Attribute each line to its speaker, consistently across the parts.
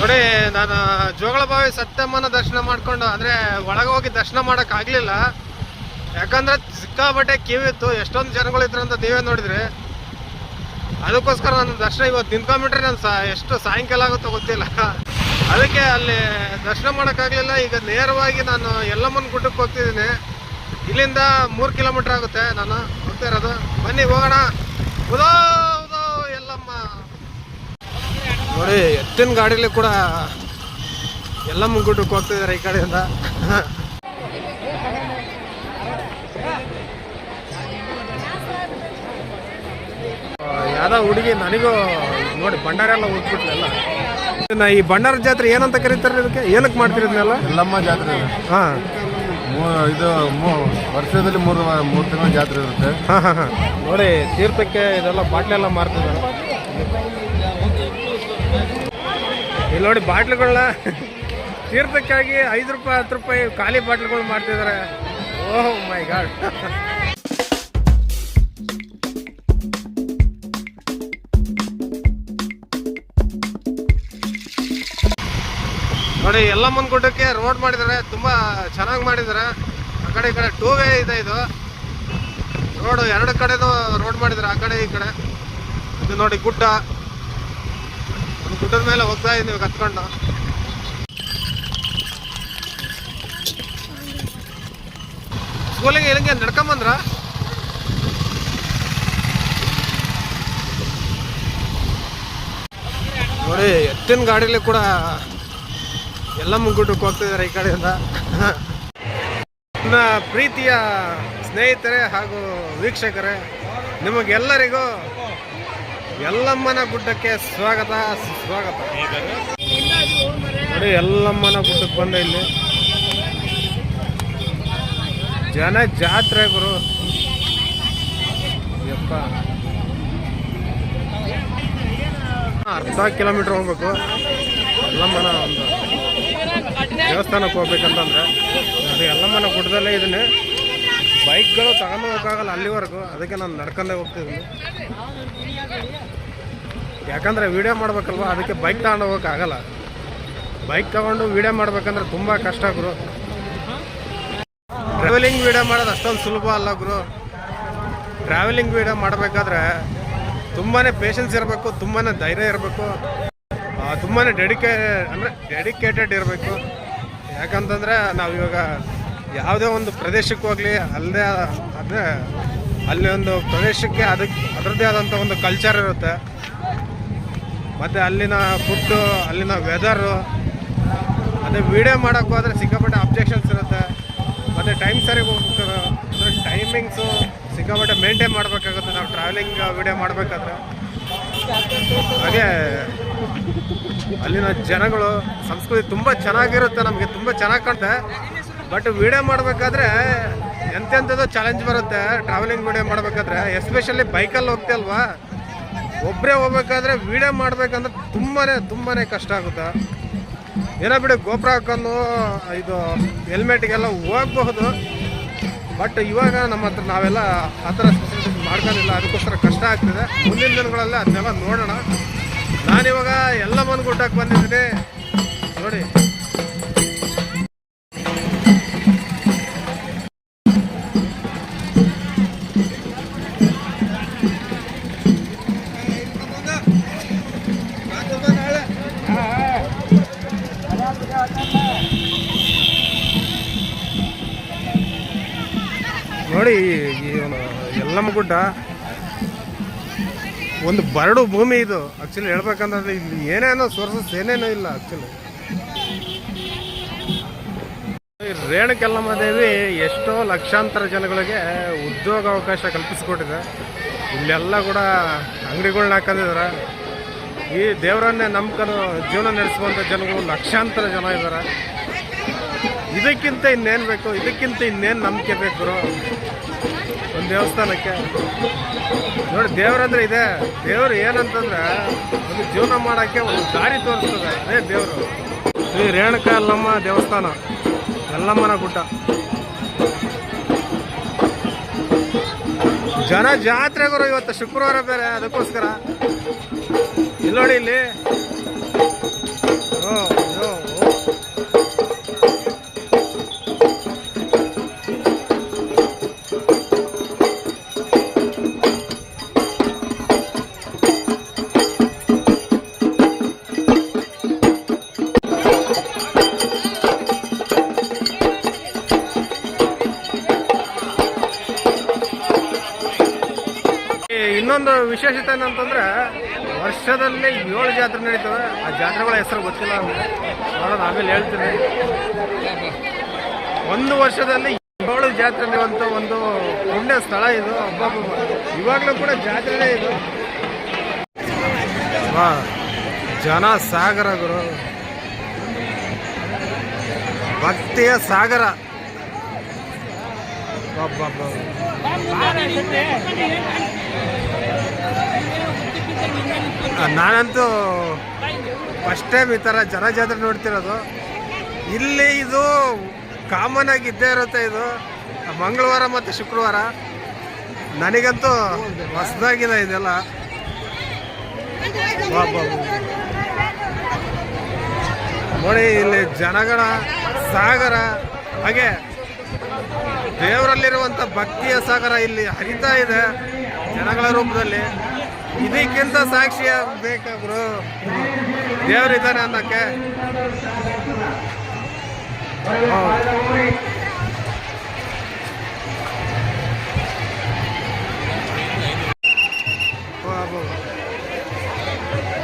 Speaker 1: ನೋಡಿ, ನಾನು ಜೋಗಳಬಾವಿ ಸತ್ಯಮ್ಮನ ದರ್ಶನ ಮಾಡಿಕೊಂಡು, ಅಂದರೆ ಒಳಗೆ ಹೋಗಿ ದರ್ಶನ ಮಾಡೋಕ್ಕಾಗಲಿಲ್ಲ ಯಾಕಂದರೆ ಸಿಕ್ಕಾಬಟ್ಟೆ ಕ್ಯೂ ಇತ್ತು, ಎಷ್ಟೊಂದು ಜನಗಳು ಇದ್ರು ಅಂತ ದೇವೇ ನೋಡಿದ್ರಿ. ಅದಕ್ಕೋಸ್ಕರ ನನ್ನ ದರ್ಶನ ಇವತ್ತು ನಿಂತ್ಕೊಂಡ್ಬಿಟ್ರೆ ನಾನು ಸಾ ಎಷ್ಟು ಸಾಯಂಕಾಲ ಆಗುತ್ತೋ ಗೊತ್ತಿಲ್ಲ. ಅದಕ್ಕೆ ಅಲ್ಲಿ ದರ್ಶನ ಮಾಡೋಕ್ಕಾಗಲಿಲ್ಲ ಈಗ ನೇರವಾಗಿ ನಾನು ಯಲ್ಲಮ್ಮನ ಗುಡ್ಡಕ್ಕೆ ಹೋಗ್ತಿದ್ದೀನಿ. ಇಲ್ಲಿಂದ ಮೂರು ಕಿಲೋಮೀಟ್ರ್ ಆಗುತ್ತೆ. ನಾನು ಹೋಗ್ತಾ ಇರೋದು. ಬನ್ನಿ, ಹೋಗೋಣ. ಉದೋ ಉದೋ, ಯಲ್ಲಮ್ಮ. ನೋಡಿ ಎತ್ತಿನ ಗಾಡಿಲಿ ಕೂಡ ಎಲ್ಲ ಮುಂಗುಟಕ್ಕೆ ಹೋಗ್ತಿದ್ದಾರೆ ಈ ಕಡೆಯಿಂದ. ಯಾವ್ದೋ ಹುಡುಗಿ ನನಗೂ ನೋಡಿ ಭಂಡಾರ ಎಲ್ಲ ಹೋಗ್ಬಿಟ್ಲೆಲ್ಲ ನಾ ಈ ಭಂಡಾರ ಜಾತ್ರೆ ಏನಂತ ಕರೀತಾರೆ ಇದಕ್ಕೆ? ಏನಕ್ಕೆ ಮಾಡ್ತೀರಿ ಇದನ್ನೆಲ್ಲ
Speaker 2: ಎಲ್ಲಮ್ಮ ಜಾತ್ರೆ
Speaker 1: ಹಾಂ.
Speaker 2: ಇದು ಮೂ- ವರ್ಷದಲ್ಲಿ ಮೂರು ಮೂರು ತಿಂಗಳ ಜಾತ್ರೆ ಇರುತ್ತೆ.
Speaker 1: ಹಾಂ ಹಾಂ ಹಾಂ. ನೋಡಿ ತೀರ್ಥಕ್ಕೆ ಇದೆಲ್ಲ ಬಾಟ್ಲೆಲ್ಲ ಮಾರ್ತಿದ್ದಾರೆ. ಇಲ್ಲಿ ನೋಡಿ ಬಾಟ್ಲುಗಳನ್ನ ತೀರ್ಥಕ್ಕಾಗಿ ಐದು ರೂಪಾಯಿ, ಹತ್ತು ರೂಪಾಯಿ ಖಾಲಿ ಬಾಟ್ಲುಗಳು ಮಾಡ್ತಿದ್ದಾರೆ. Oh my god. ನೋಡಿ, ಎಲ್ಲ ಗುಡ್ಡಕ್ಕೆ ರೋಡ್ ಮಾಡಿದ್ದಾರೆ. ತುಂಬಾ ಚೆನ್ನಾಗಿ ಮಾಡಿದ್ದಾರೆ. ಆ ಕಡೆ ಈ ಕಡೆ ಟೂ ವೇ ಇದೆ ಇದು. ರೋಡ್ ಎರಡು ಕಡೆನೂ ರೋಡ್ ಮಾಡಿದ್ದಾರೆ. ಆ ಕಡೆ ಈ ಕಡೆ. ಇದು ನೋಡಿ ಗುಡ್ಡ. ಗುಡ್ಡದ ಮೇಲೆ ಹೋಗ್ತಾ ಇದ್ದೀವಿ ಕತ್ಕೊಂಡು ಸ್ಕೂಲಿಗೆ ಇಲ್ಲಿಗೆ ನಡ್ಕೊಂಬಂದ್ರ ನೋಡಿ, ಎತ್ತಿನ ಗಾಡಿಲಿ ಕೂಡ ಎಲ್ಲ ಮುಂಗುಟ್ಟಕ್ಕೆ ಹೋಗ್ತಿದ್ದಾರೆ ಈ ಕಡೆಯಿಂದ. ನನ್ನ ಪ್ರೀತಿಯ ಸ್ನೇಹಿತರೆ ಹಾಗೂ ವೀಕ್ಷಕರೇ, ನಿಮಗೆಲ್ಲರಿಗೂ ಎಲ್ಲಮ್ಮನ ಗುಡ್ಡಕ್ಕೆ ಸ್ವಾಗತ ಸ್ವಾಗತ ನೋಡಿ, ಎಲ್ಲಮ್ಮನ ಗುಡ್ಡಕ್ಕೆ ಬಂದೆ ಇಲ್ಲಿ. ಜನ ಜಾತ್ರೆ ಗುರು ಯಪ್ಪ ಅರ್ಧ ಕಿಲೋಮೀಟರ್ ಹೋಗ್ಬೇಕು. ಎಲ್ಲಮ್ಮನ ಒಂದು ದೇವಸ್ಥಾನಕ್ಕೆ ಹೋಗ್ಬೇಕಂತಂದ್ರೆ. ಅದು ಎಲ್ಲಮ್ಮನ ಗುಡ್ಡದಲ್ಲೇ ಇದನ್ನೇ ಬೈಕ್ಗಳು ತಗೊಂಡು ಹೋಗೋಕ್ಕಾಗಲ್ಲ ಅಲ್ಲಿವರೆಗೂ. ಅದಕ್ಕೆ ನಾನು ನಡ್ಕೊಂಡೇ ಹೋಗ್ತಿದ್ದೀನಿ. ಯಾಕಂದ್ರೆ ವಿಡಿಯೋ ಮಾಡ್ಬೇಕಲ್ವ? ಅದಕ್ಕೆ ಬೈಕ್ ತಗೊಂಡು ಹೋಗೋಕ್ಕಾಗಲ್ಲ ಬೈಕ್ ತಗೊಂಡು ವಿಡಿಯೋ ಮಾಡ್ಬೇಕಂದ್ರೆ ತುಂಬ ಕಷ್ಟ ಗುರು. ಟ್ರಾವೆಲಿಂಗ್ ವಿಡಿಯೋ ಮಾಡೋದು ಅಷ್ಟೊಂದು ಸುಲಭ ಅಲ್ಲ ಗುರು. ಟ್ರಾವೆಲಿಂಗ್ ವಿಡಿಯೋ ಮಾಡಬೇಕಾದ್ರೆ ತುಂಬಾ ಪೇಷನ್ಸ್ ಇರಬೇಕು ತುಂಬಾ ಧೈರ್ಯ ಇರಬೇಕು. ತುಂಬಾ ಡೆಡಿಕೇ ಅಂದರೆ ಡೆಡಿಕೇಟೆಡ್ ಇರಬೇಕು. ಯಾಕಂತಂದರೆ ನಾವು ಇವಾಗ ಯಾವುದೇ ಒಂದು ಪ್ರದೇಶಕ್ಕೆ ಹೋಗಲಿ ಅಲ್ಲದೆ ಅಂದರೆ ಅಲ್ಲಿ ಒಂದು ಪ್ರದೇಶಕ್ಕೆ ಅದಕ್ಕೆ ಅದರದ್ದೇ ಆದಂಥ ಒಂದು ಕಲ್ಚರ್ ಇರುತ್ತೆ. ಮತ್ತು ಅಲ್ಲಿನ ಫುಡ್ಡು ಅಲ್ಲಿನ ವೆದರು ಅದೇ ವೀಡಿಯೋ ಮಾಡೋಕ್ಕೆ ಹೋದರೆ ಸಿಕ್ಕಾಪಟ್ಟೆ ಅಬ್ಜೆಕ್ಷನ್ಸ್ ಇರುತ್ತೆ. ಮತ್ತು ಟೈಮ್ ಸರಿಗೆ ಹೋಗ್ಬೇಕಾದ್ರೆ ಅಂದರೆ ಟೈಮಿಂಗ್ಸು ಸಿಕ್ಕಾಪಟ್ಟೆ ಮೇಂಟೈನ್ ಮಾಡಬೇಕಾಗುತ್ತೆ. ನಾವು ಟ್ರಾವೆಲಿಂಗ್ ವೀಡಿಯೋ ಮಾಡಬೇಕಾದ್ರೆ. ಹಾಗೆ ಅಲ್ಲಿನ ಜನಗಳು, ಸಂಸ್ಕೃತಿ ತುಂಬ ಚೆನ್ನಾಗಿರುತ್ತೆ ನಮಗೆ. ತುಂಬ ಚೆನ್ನಾಗಿ ಕಾಣುತ್ತೆ ಬಟ್ ವೀಡಿಯೋ ಮಾಡಬೇಕಾದ್ರೆ ಎಂತೆಂಥದ್ದು ಚಾಲೆಂಜ್ ಬರುತ್ತೆ. ಟ್ರಾವೆಲಿಂಗ್ ವಿಡಿಯೋ ಮಾಡಬೇಕಾದ್ರೆ ಎಸ್ಪೆಷಲಿ ಬೈಕಲ್ಲಿ ಹೋಗ್ತಿಲ್ವಾ ಒಬ್ಬರೇ ಹೋಗ್ಬೇಕಾದ್ರೆ ವಿಡಿಯೋ ಮಾಡ್ಬೇಕಂದ್ರೆ ತುಂಬಾ ತುಂಬಾ ಕಷ್ಟ ಆಗುತ್ತೆ. ಏನೋ ಬಿಡಿ, ಗೋಪುರ ಹಾಕೊಂಡು ಇದು ಹೆಲ್ಮೆಟ್ಗೆಲ್ಲ ಹೋಗಬಹುದು. ಬಟ್ ಇವಾಗ ನಮ್ಮ ಹತ್ರ ನಾವೆಲ್ಲ ಆ ಥರ ಫೆಸಿಲಿಟೀಸ್ ಮಾಡ್ಕೊಂಡಿಲ್ಲ. ಅದಕ್ಕೋಸ್ಕರ ಕಷ್ಟ ಆಗ್ತಿದೆ. ಮುಂದಿನ ದಿನಗಳಲ್ಲಿ ಅದನ್ನೆಲ್ಲ ನೋಡೋಣ. ನಾನಿವಾಗ ಎಲ್ಲ ಮನ್ಗುಡ್ಡಕ್ಕೆ ಬಂದಿದ್ದೀನಿ. ನೋಡಿ. ನೋಡಿ ಎಲ್ಲಮ್ಮ ಗುಡ್ಡ ಒಂದು ಬರಡು ಭೂಮಿ ಇದು. ಆಕ್ಚುಲಿ ಹೇಳ್ಬೇಕಂದ್ರೆ ಇಲ್ಲಿ ಏನೇನೋ ಸೋರ್ಸಸ್ ಏನೇನೋ ಇಲ್ಲ ಆಕ್ಚುಲಿ ರೇಣುಕೆಲ್ಲಮ್ಮ ದೇವಿ ಎಷ್ಟೋ ಲಕ್ಷಾಂತರ ಜನಗಳಿಗೆ ಉದ್ಯೋಗ ಅವಕಾಶ ಕಲ್ಪಿಸಿಕೊಟ್ಟಿದೆ. ಇಲ್ಲೆಲ್ಲ ಕೂಡ ಅಂಗಡಿಗಳನ್ನ ಹಾಕೊಂಡಿದ್ದಾರೆ. ಈ ದೇವರನ್ನೇ ನಂಬ್ಕೊಂಡು ಜೀವನ ನಡೆಸುವಂಥ ಜನಗಳು ಲಕ್ಷಾಂತರ ಜನ ಇದ್ದಾರೆ. ಇದಕ್ಕಿಂತ ಇನ್ನೇನು ಬೇಕು, ಇದಕ್ಕಿಂತ ಇನ್ನೇನು ನಂಬಿಕೆ ಬೇಕು ದೇವಸ್ಥಾನಕ್ಕೆ. ನೋಡಿ ದೇವ್ರಂದ್ರೆ ಇದೆ. ದೇವ್ರು ಏನಂತಂದ್ರೆ ಒಂದು ಜೀವನ ಮಾಡೋಕ್ಕೆ ಒಂದು ದಾರಿ ತೋರಿಸ್ತದೆ. ಅದೇ ದೇವರು. ಶ್ರೀ ರೇಣುಕ ಅಲ್ಲಮ್ಮ ದೇವಸ್ಥಾನ. ಯಲ್ಲಮ್ಮನ ಗುಡ್ಡ. ಜನ ಜಾತ್ರೆಗರು ಇವತ್ತು ಶುಕ್ರವಾರ ಬೇರೆ, ಅದಕ್ಕೋಸ್ಕರ. ಇಲ್ಲಿ ನೋಡಿ ಇಲ್ಲಿ ವಿಶೇಷತೆ ಏನಂತಂದ್ರೆ ವರ್ಷದಲ್ಲಿ ಏಳು ಜಾತ್ರೆ ನಡೀತವೆ. ಆ ಜಾತ್ರೆಗಳ ಹೆಸರು ಗೊತ್ತಿಲ್ಲ ಅಂದ್ರೆ ಆಮೇಲೆ ಹೇಳ್ತೀನಿ. ಒಂದು ವರ್ಷದಲ್ಲಿ ಏಳು ಜಾತ್ರೆ ನಡೆಯುವಂಥ ಒಂದು ಪುಣ್ಯ ಸ್ಥಳ ಇದು. ಹಬ್ಬ ಇವಾಗಲೂ ಕೂಡ ಜಾತ್ರೆನೇ ಇದು. ಜನ ಸಾಗರ ಗುರು. ಭಕ್ತಿಯ ಸಾಗರ. ಅಬ್ಬಬ್ಬ. ನಾನಂತೂ ಫಸ್ಟ್ ಟೈಮ್ ಈ ಥರ ಜನ ಜಾತ್ರೆ ನೋಡ್ತಿರೋದು. ಇಲ್ಲಿ ಇದು ಕಾಮನ್ ಆಗಿ ಇದ್ದೇ ಇರುತ್ತೆ ಇದು. ಮಂಗಳವಾರ ಮತ್ತು ಶುಕ್ರವಾರ. ನನಗಂತೂ ಹೊಸದಾಗಿದೆ ಇದೆಲ್ಲ. ನೋಡಿ, ಇಲ್ಲಿ ಜನಗಳ ಸಾಗರ, ಹಾಗೆ ದೇವರಲ್ಲಿರುವಂಥ ಭಕ್ತಿಯ ಸಾಗರ ಇಲ್ಲಿ ಹರಿತಾ ಇದೆ. ಜನಗಳ ರೂಪದಲ್ಲಿ ಇದಕ್ಕಿಂತ ಸಾಕ್ಷಿ ಬೇಕಾದ್ರು ದೇವರಿದ್ದಾನೆ ಅನ್ನಕ್ಕೆ.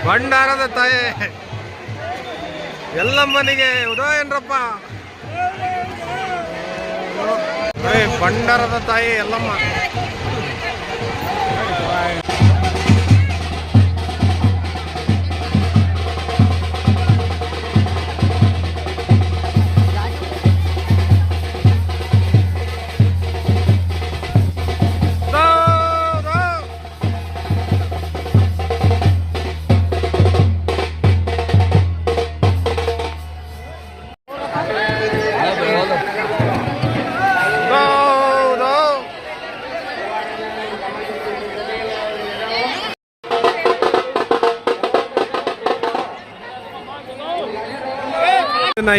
Speaker 1: ಭಂಡಾರದ ತಾಯಿ ಎಲ್ಲಮ್ಮನಿಗೆ ಉದೋ ಏನ್ರಪ್ಪ? ಏ, ಭಂಡಾರದ ತಾಯಿ ಎಲ್ಲಮ್ಮ.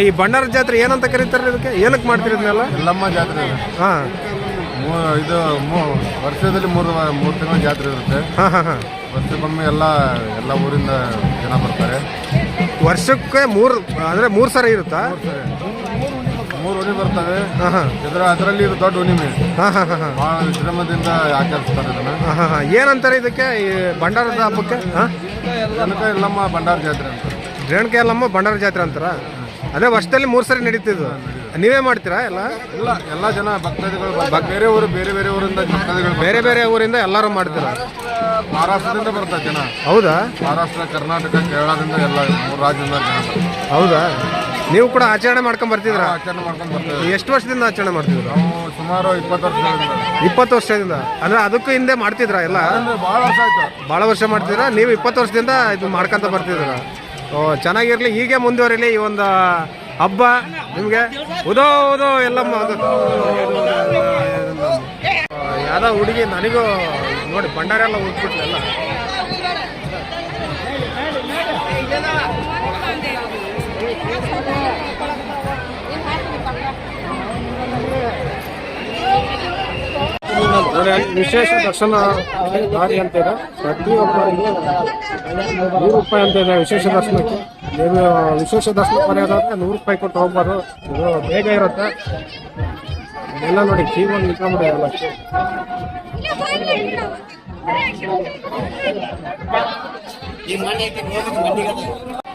Speaker 1: ಈ ಭಂಡಾರ ಜಾತ್ರೆ ಏನಂತ ಕರೀತಾರೆ ಇದಕ್ಕೆ? ಏನಕ್ಕೆ ಮಾಡ್ತೀರಿ ಇದನ್ನೆಲ್ಲ
Speaker 2: ಎಲ್ಲಮ್ಮ ಜಾತ್ರೆ ಹಾಂ
Speaker 1: ಹಾ.
Speaker 2: ಮೂ- ಇದು ಮೂ- ವರ್ಷದಲ್ಲಿ ಮೂರು ಮೂರು ತಿಂಗಳ ಜಾತ್ರೆ ಇರುತ್ತೆ.
Speaker 1: ಹಾಂ ಹಾಂ ಹಾಂ.
Speaker 2: ವರ್ಷಕ್ಕೊಮ್ಮೆ ಎಲ್ಲ ಎಲ್ಲ ಊರಿಂದ ಜನ ಬರ್ತಾರೆ.
Speaker 1: ವರ್ಷಕ್ಕೆ ಮೂರು ಅಂದ್ರೆ ಮೂರು ಸರಿ ಇರುತ್ತಾ?
Speaker 2: ಮೂರು ಹುಣಿ ಬರ್ತವೆ.
Speaker 1: ಹಾಂ ಹಾಂ.
Speaker 2: ಇದರ ಅದರಲ್ಲಿ ಇದು ದೊಡ್ಡ ಹುಣ್ಣಿಮೆ
Speaker 1: ಹಾಂ ಹಾಂ ಹಾ ಹಾ.
Speaker 2: ಬಹಳ ವಿಶ್ರಮದಿಂದ ಆಚರಿಸ್ತಾರೆ ಇದನ್ನ.
Speaker 1: ಹಾ, ಹಾ, ಹಾ. ಏನಂತಾರೆ ಇದಕ್ಕೆ ಈ ಭಂಡಾರದ ಹಬ್ಬಕ್ಕೆ? ಹಾಂ?
Speaker 2: ಜನಕ ಎಲ್ಲಮ್ಮ ಭಂಡಾರ ಜಾತ್ರೆ ಅಂತ.
Speaker 1: ರೇಣುಕೆ ಎಲ್ಲಮ್ಮ ಭಂಡಾರ ಜಾತ್ರೆ ಅಂತಾರ? ಅದೇ ವರ್ಷದಲ್ಲಿ ಮೂರು ಸರಿ ನಡೀತಿದ್ದು ನೀವೇ ಮಾಡ್ತೀರಾ ಎಲ್ಲ?
Speaker 2: ಇಲ್ಲ ಎಲ್ಲ ಜನ ಭಕ್ತಾದಿಗಳು. ಬೇರೆ ಊರು ಬೇರೆ ಬೇರೆ ಊರಿಂದ ಭಕ್ತಾದಿಗಳು ಬರ್ತಾರೆ.
Speaker 1: ಬೇರೆ ಬೇರೆ ಊರಿಂದ ಎಲ್ಲರೂ ಮಾಡ್ತೀರಾ?
Speaker 2: ಮಹಾರಾಷ್ಟ್ರದಿಂದ ಬರ್ತಾರೆ ಜನ.
Speaker 1: ಹೌದಾ?
Speaker 2: ಮಹಾರಾಷ್ಟ್ರ ಕರ್ನಾಟಕ ಕೇರಳದಿಂದ ಎಲ್ಲ ಮೂರು ರಾಜ್ಯದಿಂದ ಜನ ಬರ್ತಾರೆ.
Speaker 1: ಹೌದಾ? ನೀವು ಕೂಡ ಆಚರಣೆ ಮಾಡ್ಕೊಂಡ್ ಬರ್ತಿದ್ರ?
Speaker 2: ಆಚರಣೆ ಮಾಡ್ಕೊಂಡು ಬರ್ತೇವೆ.
Speaker 1: ಎಷ್ಟು ವರ್ಷದಿಂದ ಆಚರಣೆ ಮಾಡ್ತಿದ್ರು
Speaker 2: ನಾವು ಸುಮಾರು ಇಪ್ಪತ್ತು ವರ್ಷದಿಂದ
Speaker 1: ಇಪ್ಪತ್ತು ವರ್ಷದಿಂದ. ಅಂದ್ರೆ ಅದಕ್ಕೂ ಹಿಂದೆ ಮಾಡ್ತಿದ್ರ ಎಲ್ಲ?
Speaker 2: ಅಂದ್ರೆ ಬಹಳ ವರ್ಷ ಆಯ್ತು.
Speaker 1: ಭಾಳ ವರ್ಷ ಮಾಡ್ತಿದ್ರ ನೀವು ಇಪ್ಪತ್ತು ವರ್ಷದಿಂದ ಇದು ಮಾಡ್ಕೊಂತ ಬರ್ತಿದ್ರ ಓ ಚೆನ್ನಾಗಿರ್ಲಿ ಹೀಗೆ ಮುಂದುವರಿಲಿ ಈ ಒಂದು ಹಬ್ಬ ನಿಮಗೆ ಉದೋ ಉದೋ ಎಲ್ಲ. ಆ, ಹುಡುಗಿ ನನಗೂ ನೋಡಿ ಬಂಡಾರ ಎಲ್ಲ ನೋಡಿ ವಿಶೇಷ ದರ್ಶನ ದಾರಿ ಅಂತ ಇದೆ. ಪ್ರತಿಯೊಬ್ಬರಿಗೆ ನೂರು ರೂಪಾಯಿ ಅಂತ ಇದೆ ವಿಶೇಷ ದರ್ಶನಕ್ಕೆ. ನೀವು ವಿಶೇಷ ದರ್ಶನ ಪಡೆಯೋದಾದ್ರೆ ನೂರು ರೂಪಾಯಿ ಕೊಟ್ಟು ಹೋಗ್ಬಾರ್ದು. ಇದು ಬೇಗ ಇರುತ್ತೆ. ಎಲ್ಲ ನೋಡಿ, ಜೀವನ ನಿಂತ್ಕೊಂಡ್ಬಿಡಿ ಎಲ್ಲ. ಹಾಗೆ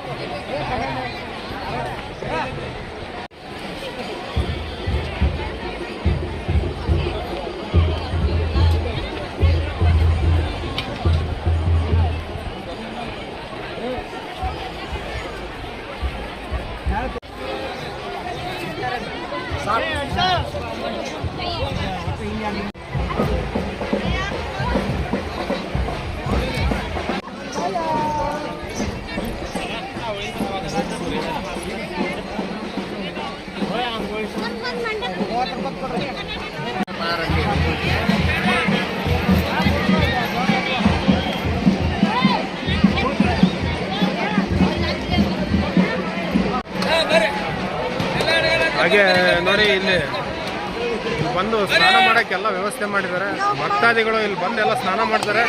Speaker 1: ಎಲ್ಲ ವ್ಯವಸ್ಥೆ ಮಾಡಿದ್ದಾರೆ. ಭಕ್ತಾದಿಗಳು ಇಲ್ಲಿ ಬಂದು ಎಲ್ಲ ಸ್ನಾನ ಮಾಡ್ತಾರೆ.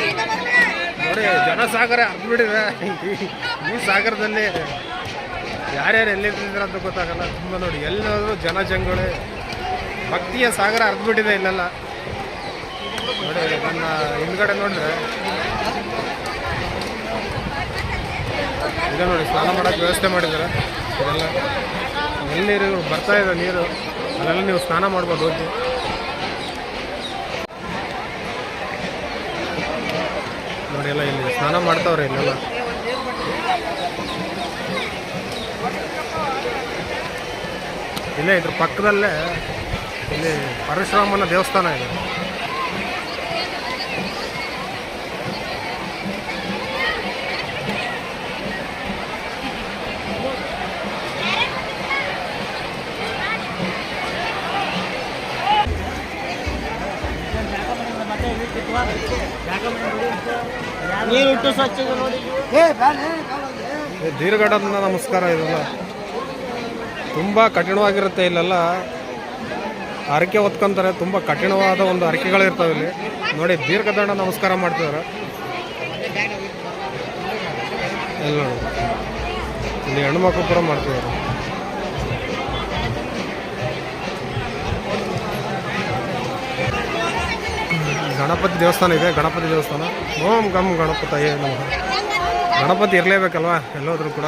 Speaker 1: ನೋಡಿ, ಜನಸಾಗರ ಹಬ್ಬಿಟ್ಟಿದೆ ಈ ಸಾಗರದಲ್ಲಿ ಯಾರ್ಯಾರು ಎಲ್ಲಿದ್ದಾರೆ ಅಂತ ಗೊತ್ತಾಗಲ್ಲ. ತುಂಬ ನೋಡಿ, ಎಲ್ಲಾದರೂ ಜನ ಜಂಗುಳಿ. ಭಕ್ತಿಯ ಸಾಗರ ಹರಿದ್ಬಿಟ್ಟಿದೆ ಇಲ್ಲೆಲ್ಲ. ನೋಡಿ, ನನ್ನ ಹಿಂದ್ಗಡೆ ನೋಡಿದ್ರೆ. ಇದೆ ನೋಡಿ, ಸ್ನಾನ ಮಾಡೋಕ್ಕೆ ವ್ಯವಸ್ಥೆ ಮಾಡಿದ್ದಾರೆ. ಇದೆಲ್ಲ ಎಲ್ಲಿ ಬರ್ತಾ ಇದೆ ನೀರು. ಅದೆಲ್ಲ ನೀವು ಸ್ನಾನ ಮಾಡ್ಬೋದು ಹೋಗಿ. ನೋಡಿ ಎಲ್ಲ ಇಲ್ಲಿ ಸ್ನಾನ ಮಾಡ್ತಾವ್ರೆ ಇಲ್ಲೆಲ್ಲ. ಇಲ್ಲೇ ಇದ್ರ ಪಕ್ಕದಲ್ಲೇ ಇಲ್ಲಿ ಪರಶುರಾಮನ ದೇವಸ್ಥಾನ ಇದೆ.
Speaker 3: ನೀರು ಇಟ್ಟು ಸ್ವಚ್ಛ
Speaker 1: ನಮಸ್ಕಾರ ಇದೆಲ್ಲ. ತುಂಬ ಕಠಿಣವಾಗಿರುತ್ತೆ ಇಲ್ಲೆಲ್ಲ. ಹರಕೆ ಹೊತ್ಕೊಂತಾರೆ ತುಂಬ ಕಠಿಣವಾದ ಒಂದು ಹರಕೆಗಳಿರ್ತವೆ ಇಲ್ಲಿ. ನೋಡಿ ದೀರ್ಘದಂಡ ನಮಸ್ಕಾರ ಮಾಡ್ತಿದ್ದಾರೆ. ಇಲ್ಲಿ ನೋಡಿ. ಇಲ್ಲಿ ಹೆಣ್ಮಕ್ಳು ಕೂಡ ಮಾಡ್ತಿದ್ದಾರೆ. ಗಣಪತಿ ದೇವಸ್ಥಾನ ಇದೆ, ಗಣಪತಿ ದೇವಸ್ಥಾನ. ಓಂ ಗಮ್ ಗಣಪತಯೇ ನಮಃ. ಗಣಪತಿ ಇರಲೇಬೇಕಲ್ವಾ, ಎಲ್ಲೋದ್ರೂ ಕೂಡ?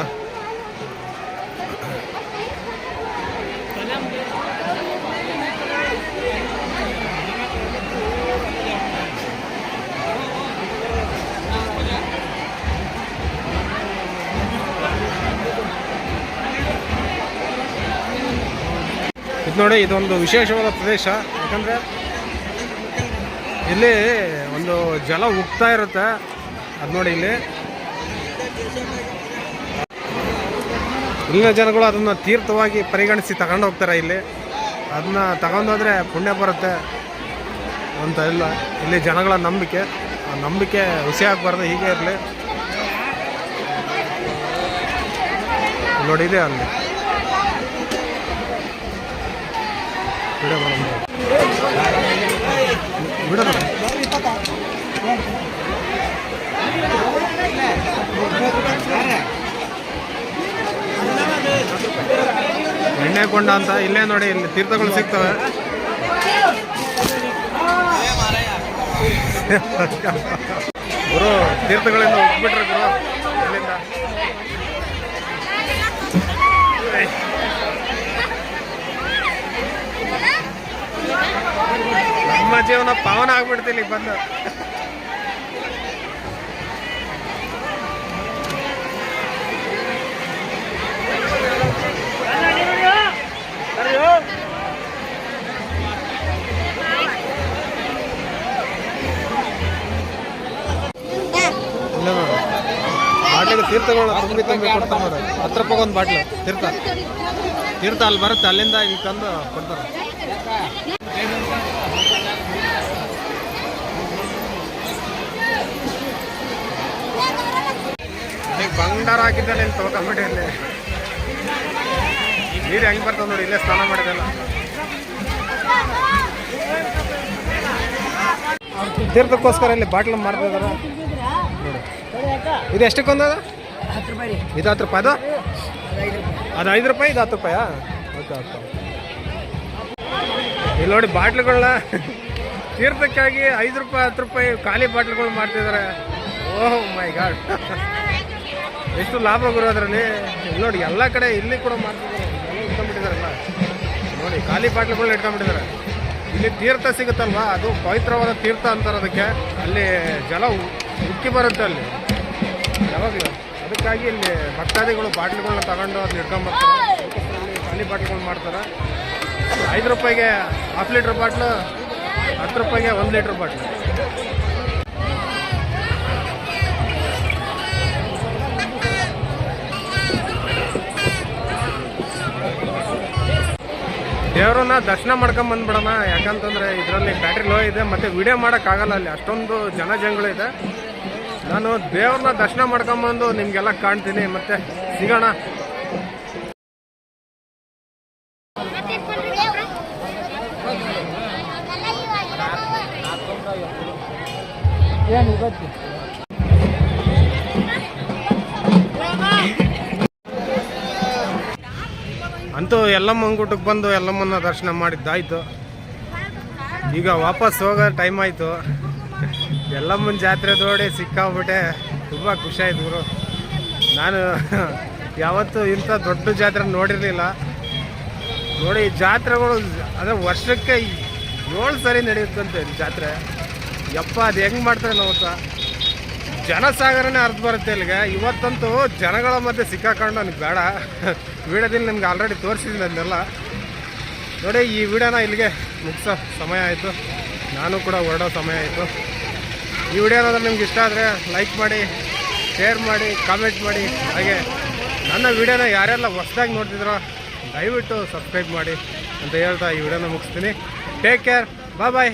Speaker 1: ಇದು ನೋಡಿ, ಇದೊಂದು ವಿಶೇಷವಾದ ಪ್ರದೇಶ. ಯಾಕಂದರೆ ಇಲ್ಲಿ ಒಂದು ಜಲ ಉಗ್ತಾ ಇರುತ್ತೆ. ಅದು ನೋಡಿ ಇಲ್ಲಿ. ಇಲ್ಲಿನ ಜನಗಳು ಅದನ್ನು ತೀರ್ಥವಾಗಿ ಪರಿಗಣಿಸಿ ತಗೊಂಡು ಹೋಗ್ತಾರೆ ಇಲ್ಲಿ. ಅದನ್ನ ತಗೊಂಡೋದ್ರೆ ಪುಣ್ಯ ಬರುತ್ತೆ ಅಂತ ಇಲ್ಲ. ಇಲ್ಲಿ ಜನಗಳ ನಂಬಿಕೆ. ಆ ನಂಬಿಕೆ ಹುಸಿ ಆಗಬಾರ್ದು ಹೀಗೆ ಇರಲಿ. ನೋಡಿದೆ ಅಲ್ಲಿ. ಮಾಡೋಣ ಎಣ್ಣೆ ಕೊಂಡ ಅಂತ ಇಲ್ಲೇ ನೋಡಿ ಇಲ್ಲಿ ತೀರ್ಥಗಳು ಸಿಗ್ತವೆ. ಗುರು ತೀರ್ಥಗಳಿಂದ ಹೋಗ್ಬಿಟ್ರೆ ಗುರು. ನಮ್ಮ ಜೀವನ ಪಾವನ ಆಗ್ಬಿಡ್ತೀನಿ ಬಂದು. ಬಾಟ್ಲಿಗೆ ತೀರ್ಥಗಳನ್ನ ತುಂಬಿ ತುಂಬಿ ಕೊಡ್ತಾರೆ ಒಂದು ತೀರ್ಥ ಅಲ್ಲಿ ಬರುತ್ತೆ, ಅಲ್ಲಿಂದ ಇಲ್ಲಿ ತಂದು ಕೊಡ್ತಾರೆ. ಬಂಗಾರ ಹಾಕಿದ್ದಾನೆ ಇಲ್ಲಿ ತೊಗೊಂಬಿಟ್ಟು ಇಲ್ಲಿ ನೀರು ಹೆಂಗೆ ಬರ್ತದೆ ನೋಡಿ, ಇಲ್ಲೇ ಸ್ನಾನ ಮಾಡಿದೆಲ್ಲ. ತೀರ್ಥಕ್ಕೋಸ್ಕರ ಇಲ್ಲಿ ಬಾಟ್ಲು ಮಾಡ್ತಿದಾರ ನೋಡಿ ಇದು ಎಷ್ಟಕ್ಕೊಂದು ಇದು ಹತ್ತು ರೂಪಾಯಿ ಅದು? ಅದು ಐದು ರೂಪಾಯಿ, ಇದು ಹತ್ತು ರೂಪಾಯಾ? Okay okay. ಇಲ್ಲಿ ನೋಡಿ ಬಾಟ್ಲುಗಳನ್ನ ತೀರ್ಥಕ್ಕಾಗಿ ಐದು ರೂಪಾಯಿ, ಹತ್ತು ರೂಪಾಯಿ ಖಾಲಿ ಬಾಟ್ಲುಗಳು ಮಾಡ್ತಿದ್ದಾರೆ ಓಹ್ ಮೈ ಗಾಡ್. ಎಷ್ಟು ಲಾಭ ಗುರು ಅದರಲ್ಲಿ ನೋಡಿ, ಎಲ್ಲ ಕಡೆ ಇಲ್ಲಿ ಕೂಡ ಮಾಡ್ತಿದ್ದಾರೆ. ಎಲ್ಲ ನೋಡಿ, ಖಾಲಿ ಬಾಟ್ಲುಗಳನ್ನ ಇಟ್ಕೊಂಡ್ಬಿಟ್ಟಿದ್ದಾರೆ. ಇಲ್ಲಿ ತೀರ್ಥ ಸಿಗುತ್ತಲ್ವ? ಅದು ಪವಿತ್ರವಾದ ತೀರ್ಥ ಅಂತಾರೆ ಅದಕ್ಕೆ. ಅಲ್ಲಿ ಜಲ ಉಕ್ಕಿ ಬರುತ್ತೆ ಅಲ್ಲಿ. ಯಾವಾಗಲೂ. ಅದಕ್ಕಾಗಿ ಇಲ್ಲಿ ಭಕ್ತಾದಿಗಳು ಬಾಟ್ಲುಗಳನ್ನ ತಗೊಂಡು ಅದನ್ನ ಇಟ್ಕೊಂಡ್ಬರ್ತಾರೆ. ಖಾಲಿ ಬಾಟ್ಲಿಗಳು ಮಾಡ್ತಾರೆ. ಐದು ರೂಪಾಯಿಗೆ ಹಾಫ್ ಲೀಟ್ರ್ ಬಾಟ್ಲು ಹತ್ತು ರೂಪಾಯಿಗೆ ಒಂದು ಲೀಟ್ರ್ ಬಾಟ್ಲು ದೇವ್ರನ್ನ ದರ್ಶನ ಮಾಡ್ಕೊಂಡ್ ಬಂದ್ಬಿಡೋಣ. ಯಾಕಂತಂದ್ರೆ ಇದರಲ್ಲಿ ಬ್ಯಾಟ್ರಿ ಲೋ ಇದೆ, ಮತ್ತೆ ವಿಡಿಯೋ ಆಗಲ್ಲ ಅಲ್ಲಿ. ಅಷ್ಟೊಂದು ಜನ ಇದೆ. ನಾನು ದೇವ್ರನ್ನ ದರ್ಶನ ಮಾಡ್ಕೊಂಬಂದು ನಿಮ್ಗೆಲ್ಲ ಕಾಣ್ತೀನಿ. ಮತ್ತೆ ಸಿಗೋಣ. ಅಂತೂ ಎಲ್ಲಮ್ಮನ ಗುಟ್ಟಕ್ಕೆ ಬಂದು ಎಲ್ಲಮ್ಮನ ದರ್ಶನ ಮಾಡಿದ್ದಾಯ್ತು ಈಗ ವಾಪಸ್ ಹೋಗೋ ಟೈಮ್ ಆಯಿತು. ಎಲ್ಲಮ್ಮನ ಜಾತ್ರೆ ನೋಡಿ ಸಿಕ್ಕಾಗ್ಬಿಟ್ಟೆ ತುಂಬ ಖುಷಿ ಆಯ್ತು ಗುರು. ನಾನು ಯಾವತ್ತೂ ಇಂಥ ದೊಡ್ಡ ಜಾತ್ರೆ ನೋಡಿರಲಿಲ್ಲ. ನೋಡಿ ಜಾತ್ರೆಗಳು ಅಂದರೆ ವರ್ಷಕ್ಕೆ ಏಳು ಸರಿ ನಡೆಯುತ್ತಂತೆ ಜಾತ್ರೆ. ಯಪ್ಪ, ಅದು ಹೆಂಗೆ ಮಾಡ್ತಾರೆ ನಾವು ಜನಸಾಗರನೇ ಅರ್ಧ ಬರುತ್ತೆ ಇಲ್ಲಿಗೆ. ಇವತ್ತಂತೂ ಜನಗಳ ಮಧ್ಯೆ ಸಿಕ್ಕಾಕೊಂಡು ನನಗೆ ಬೇಡ. ವಿಡಿಯೋದಲ್ಲಿ ನಿಮ್ಗೆ ಆಲ್ರೆಡಿ ತೋರಿಸಿದ್ದೀನಿ ಅದನ್ನೆಲ್ಲ. ನೋಡಿ, ಈ ವಿಡಿಯೋನ ಇಲ್ಲಿಗೆ ಮುಗಿಸೋ ಸಮಯ ಆಯಿತು. ನಾನು ಕೂಡ ಹೊರಡೋ ಸಮಯ ಆಯಿತು. ಈ ವಿಡಿಯೋ ಏನಾದರೂ ನಿಮ್ಗೆ ಇಷ್ಟ ಆದರೆ ಲೈಕ್ ಮಾಡಿ ಶೇರ್ ಮಾಡಿ ಕಾಮೆಂಟ್ ಮಾಡಿ. ಹಾಗೆ ನನ್ನ ವಿಡಿಯೋನ ಯಾರೆಲ್ಲ ಹೊಸ್ದಾಗಿ ನೋಡ್ತಿದ್ರೋ, ದಯವಿಟ್ಟು ಸಬ್ಸ್ಕ್ರೈಬ್ ಮಾಡಿ ಅಂತ ಹೇಳ್ತಾ ಈ ವಿಡಿಯೋನ ಮುಗಿಸ್ತೀನಿ. ಟೇಕ್ ಕೇರ್ ಬಾಯ್ ಬಾಯ್